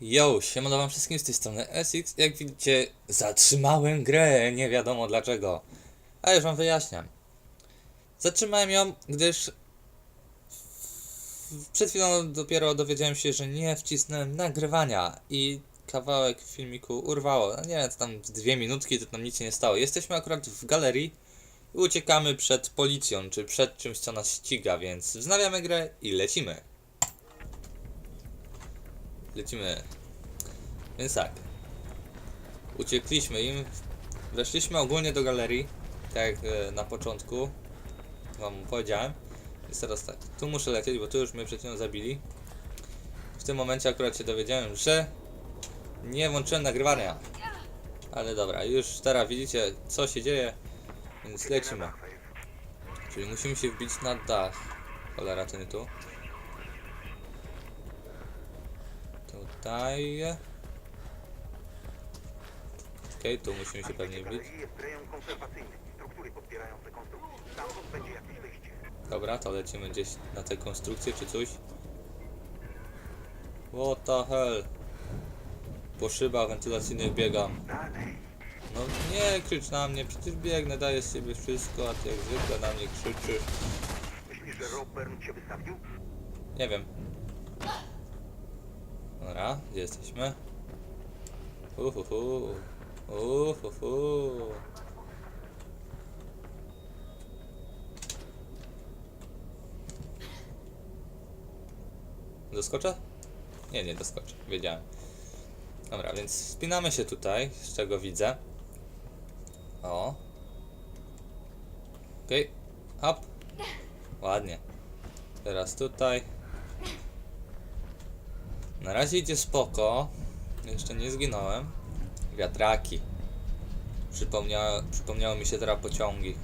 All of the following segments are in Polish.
Yo, siemano wam wszystkim z tej strony SX. Jak widzicie, zatrzymałem grę, nie wiadomo dlaczego. A już wam wyjaśniam. Zatrzymałem ją, gdyż przed chwilą dopiero dowiedziałem się, że nie wcisnąłem nagrywania i kawałek filmiku urwało. No nie wiem, tam dwie minutki, to tam nic się nie stało. Jesteśmy akurat w galerii i uciekamy przed policją, czy przed czymś, co nas ściga, więc wznawiamy grę i lecimy. Lecimy. Więc tak. Uciekliśmy im. Weszliśmy ogólnie do galerii. Tak jak e, na początku wam powiedziałem. Więc teraz tak. Tu muszę lecieć, bo tu już mnie przed chwilą zabili. W tym momencie akurat się dowiedziałem, że nie włączyłem nagrywania. Ale dobra, już teraz widzicie co się dzieje. Więc lecimy. Czyli musimy się wbić na dach. Cholera, to nie tu. Tutaj. Okej, tu musimy się pewnie wbić. Dobra, to lecimy gdzieś na tę konstrukcję czy coś. What the hell? Po szybach wentylacyjnych biegam. No nie krzycz na mnie, przecież biegnę, daję z siebie wszystko, a ty jak zwykle na mnie krzyczysz. Myślisz, że Robert cię wystawił? Nie wiem. Dobra, gdzie jesteśmy? Uhuhu. Uhuhu. Doskoczę? Nie, nie doskoczę. Wiedziałem. Dobra, więc spinamy się tutaj, z czego widzę. O. Okej. Hop. Ładnie. Teraz tutaj. Na razie idzie spoko. Jeszcze nie zginąłem. Wiatraki. Przypomniało, przypomniało mi się teraz pociągi.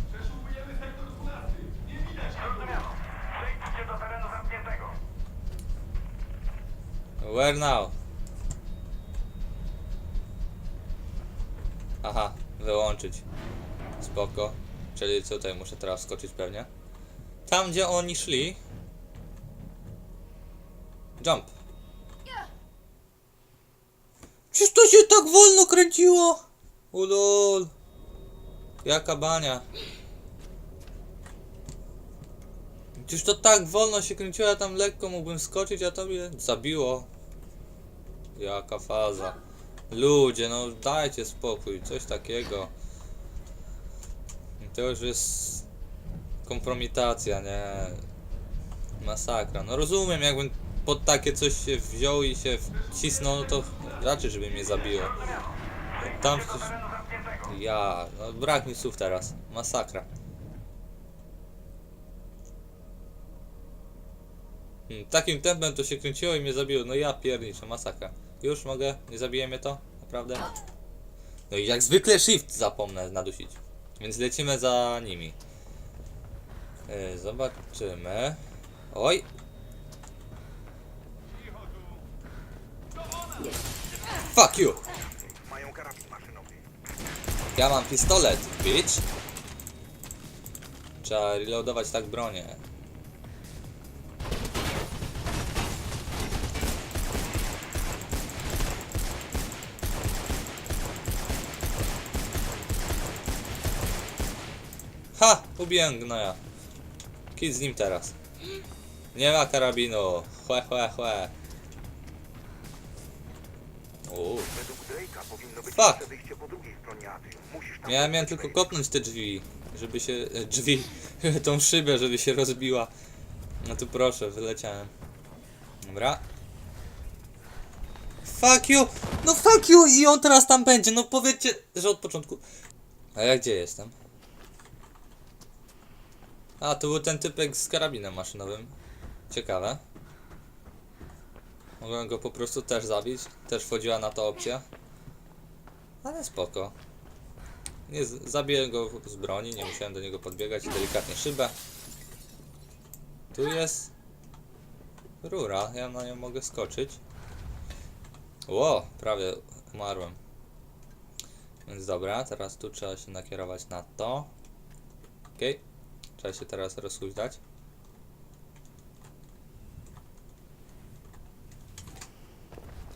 Where now? Aha, wyłączyć. Spoko. Czyli tutaj muszę teraz skoczyć pewnie. Tam gdzie oni szli. Jump. Czyż to się tak wolno kręciło? Ulol. Jaka bania. Przecież to tak wolno się kręciło, ja tam lekko mógłbym skoczyć, a to mnie zabiło. Jaka faza. Ludzie, no dajcie spokój, coś takiego. To już jest kompromitacja, nie? Masakra. No rozumiem, jakbym pod takie coś się wziął i się wcisnął, no to raczej, żeby mnie zabiło. Tam zamkniętego. Ja, no brak mi słów teraz. Masakra. Hmm, takim tempem to się kręciło i mnie zabiło. No ja pierniczę, masakra. Już mogę? Nie zabije mnie to? Naprawdę? No i jak zwykle shift zapomnę nadusić. Więc lecimy za nimi. Yy, zobaczymy. Oj! Fuck you! Mają karabin maszynowy. Ja mam pistolet, bitch. Trzeba reloadować tak bronię. Ha! Ubiłem gnoja. Kid z nim teraz. Nie ma karabinu. Chłe, chłe, chłe. Uuu. Według Drake'a powinno być Fuck. jeszcze wyjście po drugiej stronie. Musisz tam Ja miałem tylko kopnąć te drzwi, żeby się. e, drzwi, tą szybę, żeby się rozbiła. No tu proszę, wyleciałem. Dobra. Fuck you! No fuck you! I on teraz tam będzie, no powiedzcie, że od początku. A ja gdzie jestem? A, to był ten typek z karabinem maszynowym. Ciekawe. Mogłem go po prostu też zabić. Też wchodziła na to opcja. Ale spoko. Nie, zabiję go z broni, nie musiałem do niego podbiegać. Delikatnie szybę. Tu jest rura, ja na nią mogę skoczyć. Ło, prawie umarłem. Więc dobra, teraz tu trzeba się nakierować na to. Okej, trzeba się teraz rozhuźdać.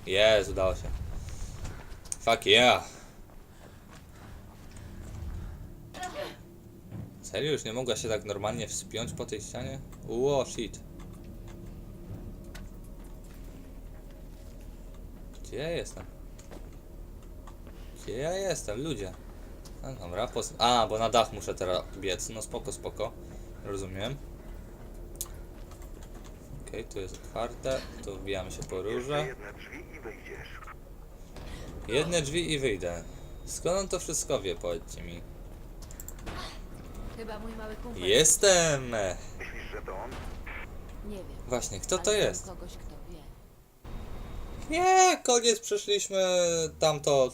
Jest, udało się. Fuck yeah. Serio? Już nie mogła się tak normalnie wspiąć po tej ścianie? Ło, shit. Gdzie ja jestem? Gdzie ja jestem, ludzie? A, dobra, pos... A, bo na dach muszę teraz biec. No spoko, spoko. Rozumiem. Okej, tu jest otwarte. Tu wbijamy się po róże. jedne drzwi i wyjdziesz. Jedne drzwi i wyjdę. Skąd on to wszystko wie, powiedzcie mi. Chyba mój mały kumpel. Jestem! Myślisz, że to on? Nie wiem. Właśnie, kto ale to znam jest? kogoś, kto wie. Nie, koniec, przeszliśmy tamto.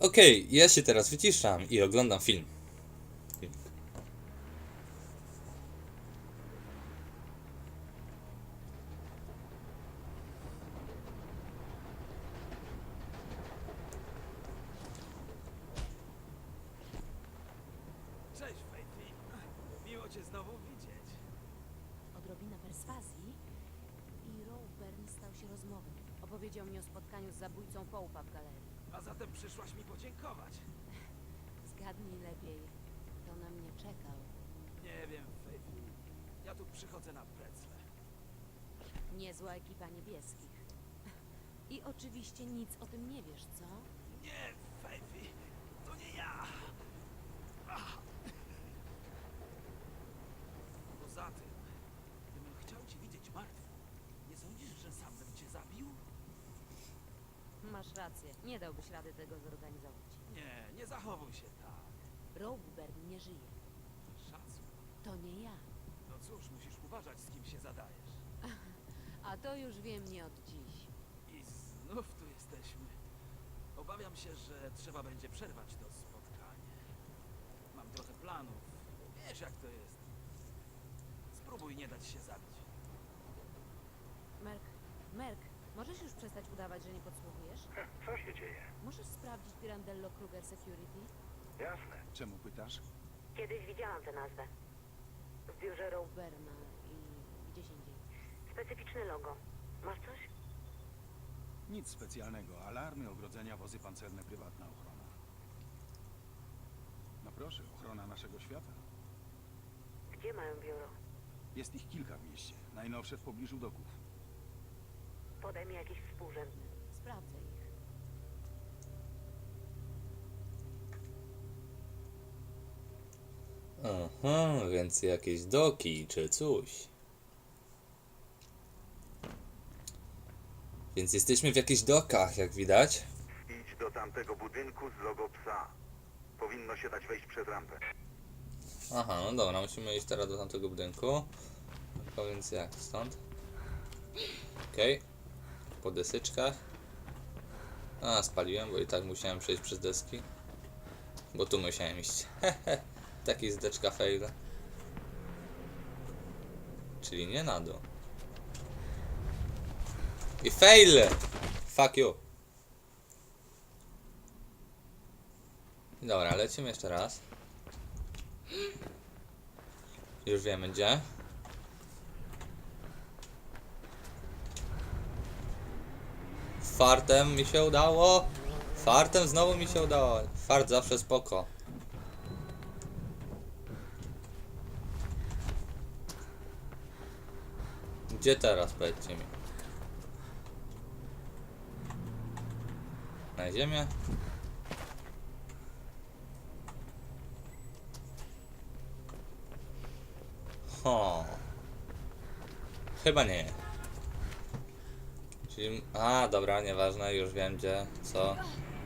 Okej, ja się teraz wyciszam i oglądam film. Znowu widzieć. Odrobina perswazji i Rowburn stał się rozmową. Opowiedział mi o spotkaniu z zabójcą Połpa w galerii. A zatem przyszłaś mi podziękować. Zgadnij lepiej, kto na mnie czekał. Nie wiem, Faithy. Ja tu przychodzę na precle. Niezła ekipa niebieskich. I oczywiście nic o tym nie wiesz, co? Nie, Faithy. To nie ja. Ach. Poza tym, gdybym chciał cię widzieć martwą, nie sądzisz, że sam bym cię zabił? Masz rację, nie dałbyś rady tego zorganizować. Nie, nie zachowuj się tak. Rowburn nie żyje. Szacun. To nie ja. No cóż, musisz uważać, z kim się zadajesz. A to już wiem nie od dziś. I znów tu jesteśmy. Obawiam się, że trzeba będzie przerwać to spotkanie. Mam trochę planów. Wiesz jak to jest. Spróbuj nie dać się zabić. Merk, Merk, możesz już przestać udawać, że nie podsłuchujesz? Co się dzieje? Możesz sprawdzić Pirandello Kruger Security? Jasne. Czemu pytasz? Kiedyś widziałam tę nazwę. W biurze Row. Berna i gdzieś indziej. Specyficzne logo. Masz coś? Nic specjalnego. Alarmy, ogrodzenia, wozy pancerne, prywatna ochrona. No proszę, ochrona naszego świata. Gdzie mają biuro? Jest ich kilka w mieście. Najnowsze w pobliżu doków. Podaj mi jakiś współrzędny. Sprawdzę ich. Aha, więc jakieś doki czy coś. Więc jesteśmy w jakichś dokach, jak widać. Idź do tamtego budynku z logo psa. Powinno się dać wejść przez rampę. Aha, no dobra, musimy iść teraz do tamtego budynku. Tylko więc jak, stąd? Okej. Po desyczkach. A, spaliłem, bo i tak musiałem przejść przez deski. Bo tu musiałem iść. Taki zdeczka fail. Czyli nie na dół. I fail! Fuck you. Dobra, lecimy jeszcze raz. Już wiemy gdzie. Fartem mi się udało. Fartem znowu mi się udało. Fart zawsze spoko. Gdzie teraz, powiedzcie mi? Na ziemię? Ho. Chyba nie. Czyli... A, dobra, nieważne, już wiem gdzie, co.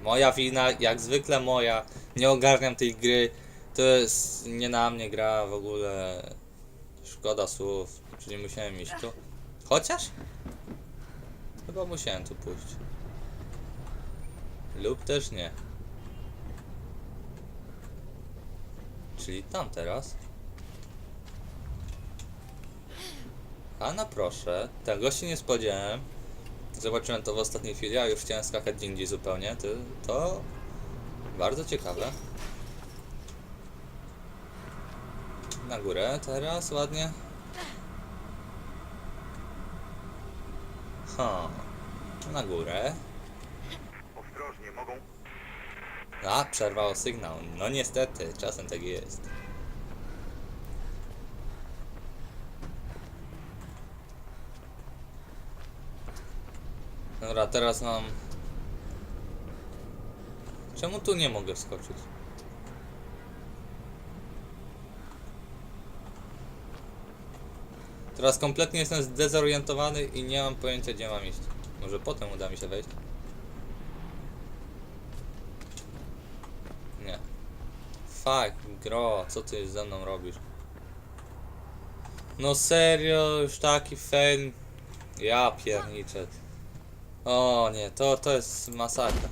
Moja wina, jak zwykle moja. Nie ogarniam tej gry. To jest nie na mnie gra w ogóle. Szkoda słów. Czyli musiałem iść tu. Chociaż? Chyba musiałem tu pójść. Lub też nie. Czyli tam teraz. A no proszę, tego się nie spodziewałem. Zobaczyłem to w ostatniej chwili, a już chciałem skakać gdzie indziej zupełnie. To, to bardzo ciekawe. Na górę teraz ładnie. Ha. Na górę. Ostrożnie, mogą... A, przerwał sygnał. No niestety, czasem tak jest. Dobra, teraz mam... Czemu tu nie mogę skoczyć? Teraz kompletnie jestem zdezorientowany i nie mam pojęcia gdzie mam iść. Może potem uda mi się wejść? Nie. Fuck, gro, co ty ze mną robisz? No serio, już taki fail. Ja pierniczę. O nie, to, to jest masakra.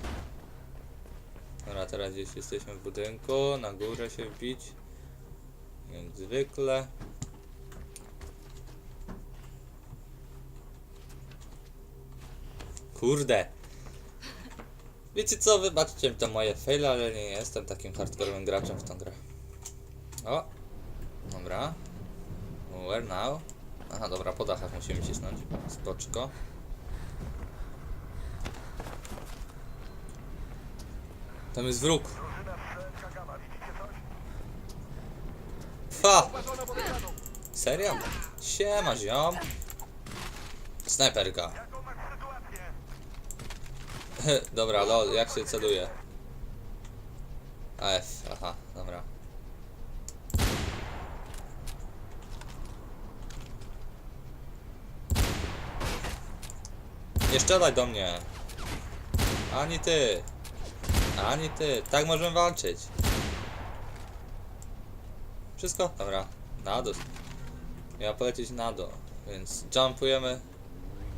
Dobra, teraz gdzieś jesteśmy w budynku, na górę się wbić. Jak zwykle. Kurde. Wiecie co, wybaczcie mi to moje faile, ale nie jestem takim hardkorowym graczem w tą grę. O! Dobra. Where now? Aha, dobra, po dachach musimy cisnąć. Spoczko. Tam jest wróg. Fa! Serio? Siema, ziom. Snajperka. Dobra, lol, jak się celuje? AF, aha, dobra. Nie strzelaj do mnie! Ani ty! Ani ty! Tak możemy walczyć! Wszystko? Dobra, na dół. Miała polecieć na dół, więc jumpujemy.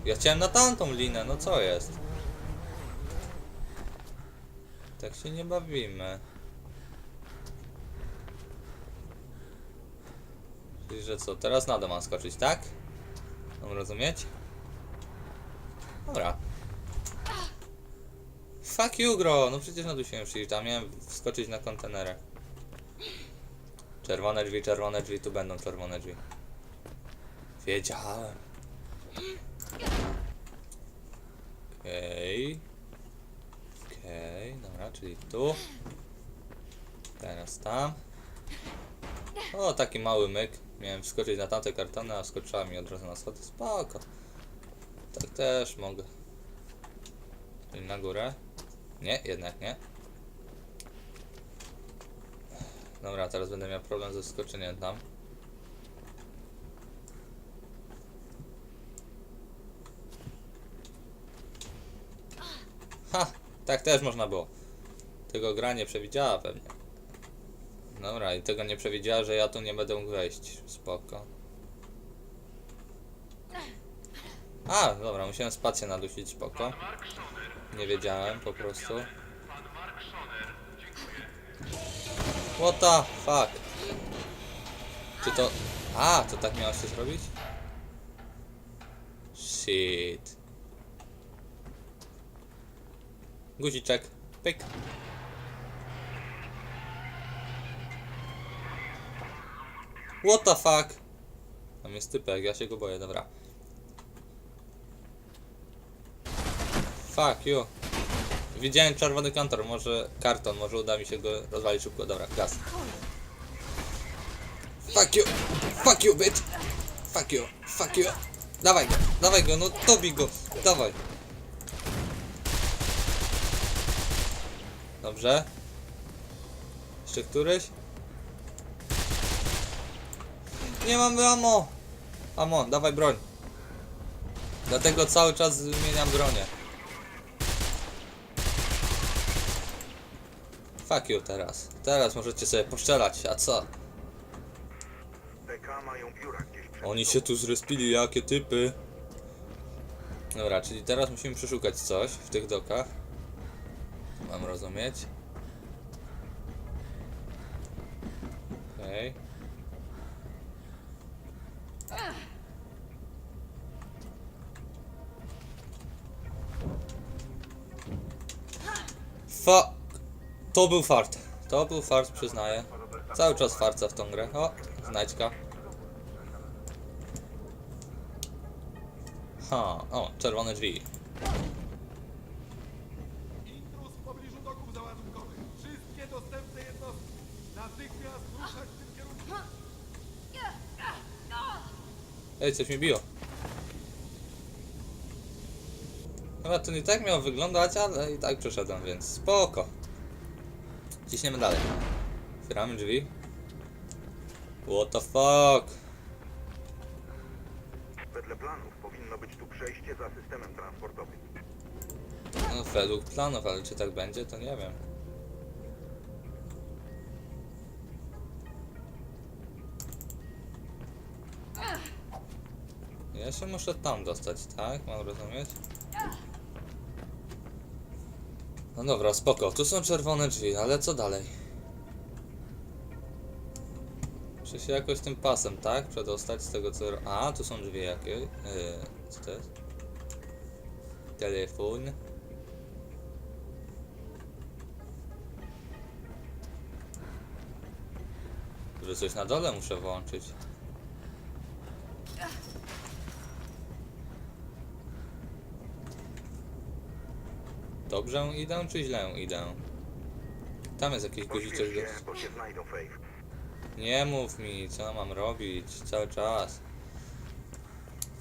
Ja chciałem na tamtą linę, no co jest? Tak się nie bawimy. Czyli, że co, teraz na dół mam skoczyć, tak? Mam rozumieć? Dobra. Fuck you, gro! No przecież na dół się przyjrzeć, miałem wskoczyć na kontenerę. Czerwone drzwi, czerwone drzwi, tu będą czerwone drzwi. Wiedziałem. Okej. Okej, dobra, czyli tu. Teraz tam. O, taki mały myk. Miałem wskoczyć na tamte kartony, a skoczyła mi od razu na schody. Spoko. Tak też mogę. Czyli na górę. Nie, jednak nie. Dobra, teraz będę miał problem ze skoczeniem tam. Ha! Tak też można było. Tego gra nie przewidziała pewnie. Dobra, i tego nie przewidziała, że ja tu nie będę mógł wejść. Spoko. A, dobra, musiałem spację nadusić, spoko. Nie wiedziałem po prostu. What the fuck? Czy to... A, to tak miało się zrobić? Shit. Guziczek. Pyk. What the fuck? Tam jest typek, ja się go boję, dobra. Fuck you. Widziałem czerwony kantor, może karton, może uda mi się go rozwalić szybko. Dobra, gaz. Fuck you! Fuck you, bitch! Fuck you! Fuck you! Dawaj go, dawaj go, no tobij go, dawaj. Dobrze. Jeszcze któryś? Nie mamy ammo! Ammo, dawaj broń. Dlatego cały czas zmieniam bronię. Fuck you teraz. Teraz możecie sobie poszczelać, a co? PK mają biura gdzieś przed Oni się tu zrespili, jakie typy. Dobra, czyli teraz musimy przeszukać coś w tych dokach. Mam rozumieć. Okej. Fa... To był fart. To był fart, przyznaję. Cały czas farca w tą grę. O, znajdźka. Ha, o, czerwone drzwi. Ej, coś mi biło. Chyba to nie tak miał wyglądać, ale i tak przeszedłem, więc spoko. Ciśniemy dalej. Otwieramy drzwi. What the fuck? Wedle planów powinno być tu przejście za systemem transportowym. No według planów, ale czy tak będzie, to nie wiem. Ja się muszę tam dostać, tak? Mam rozumieć? No dobra, spoko. Tu są czerwone drzwi, ale co dalej? Muszę się jakoś tym pasem, tak? Przedostać z tego co... A, tu są drzwi jakie? Yy, co to jest? Telefon. Że coś na dole muszę włączyć. Dobrze idę, czy źle idę? Tam jest jakiś guziczek bo się znajdą Faith. Nie mów mi, co mam robić cały czas.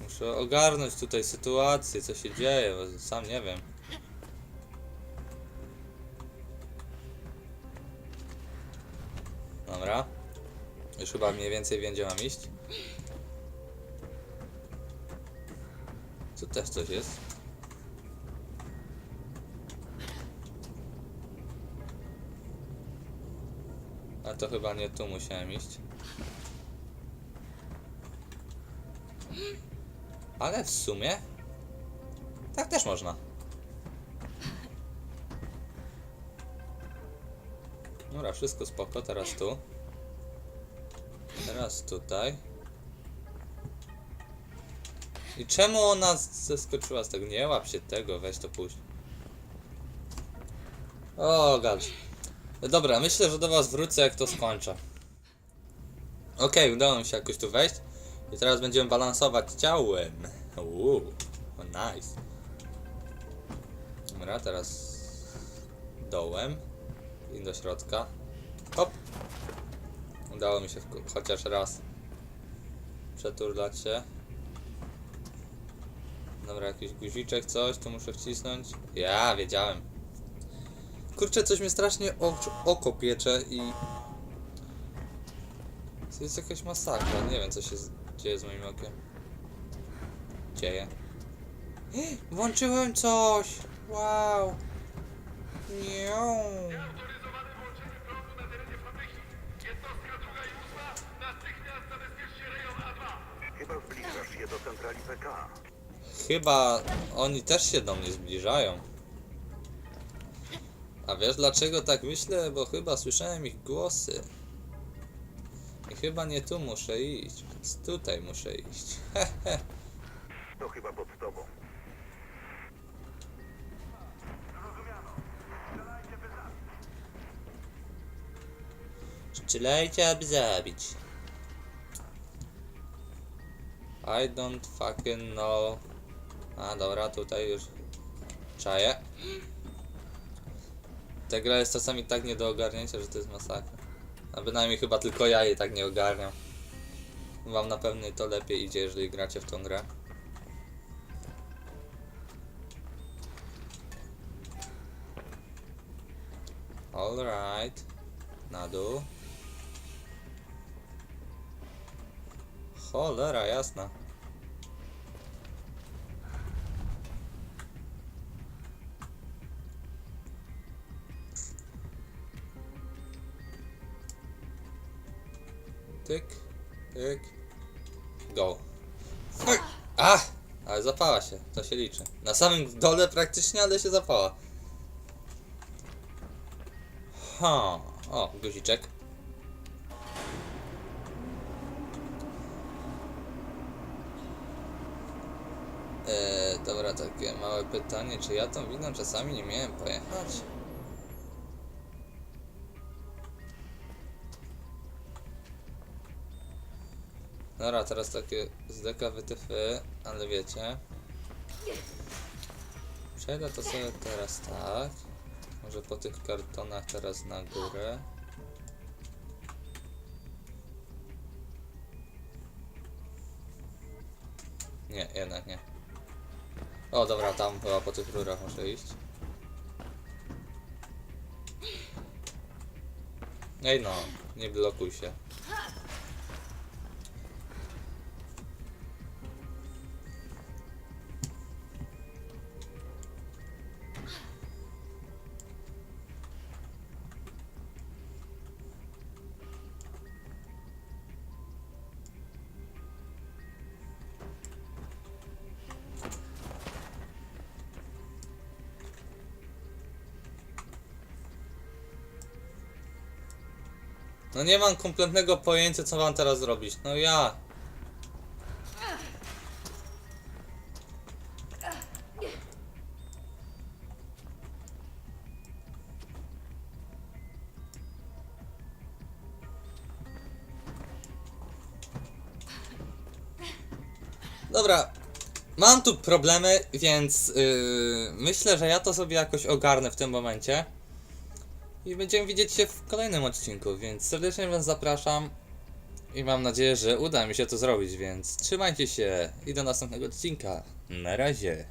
Muszę ogarnąć tutaj sytuację, co się dzieje, bo sam nie wiem. Dobra. Już chyba mniej więcej wiem, gdzie mam iść. Tu też coś jest. A to chyba nie tu musiałem iść. Ale w sumie tak też można. Dobra, wszystko spoko, teraz tu. Teraz tutaj. I czemu ona zeskoczyła z tego? Nie łap się tego, weź to puść. O, gadż. Dobra, myślę, że do was wrócę jak to skończę. Okej, udało mi się jakoś tu wejść. I teraz będziemy balansować ciałem. Uuu, o nice. Dobra, teraz dołem i do środka. Hop. Udało mi się chociaż raz przeturlać się. Dobra, jakiś guziczek, coś, tu muszę wcisnąć. Ja, wiedziałem. Kurczę, coś mnie strasznie oko piecze i... To jest jakaś masakra, nie wiem co się dzieje z moim okiem. Dzieje. Włączyłem coś! Wow! Nie. Chyba zbliżasz się do centrali PK. Chyba oni też się do mnie zbliżają. A wiesz dlaczego tak myślę? Bo chyba słyszałem ich głosy. I chyba nie tu muszę iść, więc tutaj muszę iść. To chyba pod tobą. Strzelajcie, aby zabić. I don't fucking know. A dobra, tutaj już czaję. Ta gra jest czasami tak nie do ogarnięcia, że to jest masakra. A bynajmniej chyba tylko ja jej tak nie ogarniam. Wam na pewno to lepiej idzie, jeżeli gracie w tą grę. Alright. Na dół. Cholera jasna. Tyk, tyk, go. A! Ale zapała się, to się liczy. Na samym dole praktycznie, ale się zapała. Ha, o, guziczek. Eee, dobra, takie małe pytanie, czy ja tą winą czasami nie miałem pojechać? Dobra, teraz takie zdeka wytyfy, ale wiecie. Przejdę to sobie teraz tak. Może po tych kartonach teraz na górę. Nie, jednak nie. O, dobra, tam chyba po tych rurach muszę iść. Ej no, nie blokuj się. No nie mam kompletnego pojęcia co mam teraz zrobić. No ja. Dobra, mam tu problemy, więc yy, myślę, że ja to sobie jakoś ogarnę w tym momencie. I będziemy widzieć się w kolejnym odcinku, więc serdecznie Was zapraszam. I mam nadzieję, że uda mi się to zrobić, więc trzymajcie się i do następnego odcinka. Na razie.